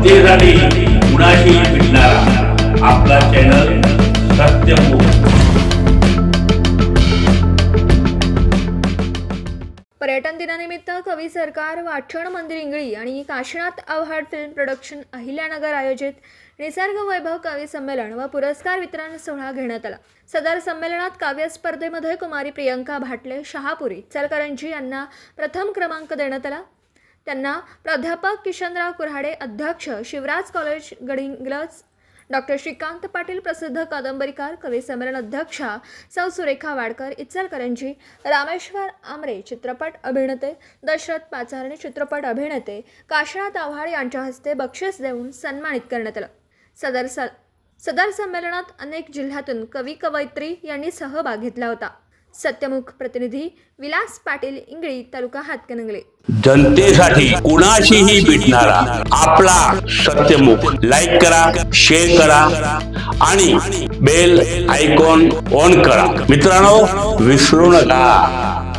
जनतेसाठी कुणाशी भेटणारा आपला चॅनल पर्यटन दिनानिमित्त कवी सरकार वाचन मंदिर इंगळी आणि काशीनाथ आव्हाड फिल्म प्रोडक्शन अहिल्यानगर आयोजित निसर्ग वैभव कवी संमेलन व पुरस्कार वितरण सोहळा घेण्यात आला. सदर संमेलनात काव्य स्पर्धेमध्ये कुमारी प्रियंका भाटले शहापुरी चलकरंजी यांना प्रथम क्रमांक देण्यात आला. त्यांना प्राध्यापक किशनराव कुऱ्हाडे अध्यक्ष शिवराज कॉलेज गडिंग्लज डॉक्टर श्रीकांत पाटील प्रसिद्ध कादंबरीकार कविसंमेलन अध्यक्षा सौ सुरेखा वाडकर इचलकरंजी रामेश्वर आमरे चित्रपट अभिनेते दशरथ पाचारणे चित्रपट अभिनेते काशीनाथ आव्हाड यांच्या हस्ते बक्षीस देऊन सन्मानित करण्यात आलं. सदर स सदर संमेलनात अनेक जिल्ह्यातून कवी कवयित्री यांनी सहभाग घेतला होता. सत्यमुख प्रतिनिधी विलास पाटील इंगळी तालुका हातकणंगले. जनतेसाठी कुणाशीही भेटणारा आपला सत्यमुख. लाईक करा शेअर करा आणि बेल आयकॉन ऑन करा. मित्रांनो विसरू नका.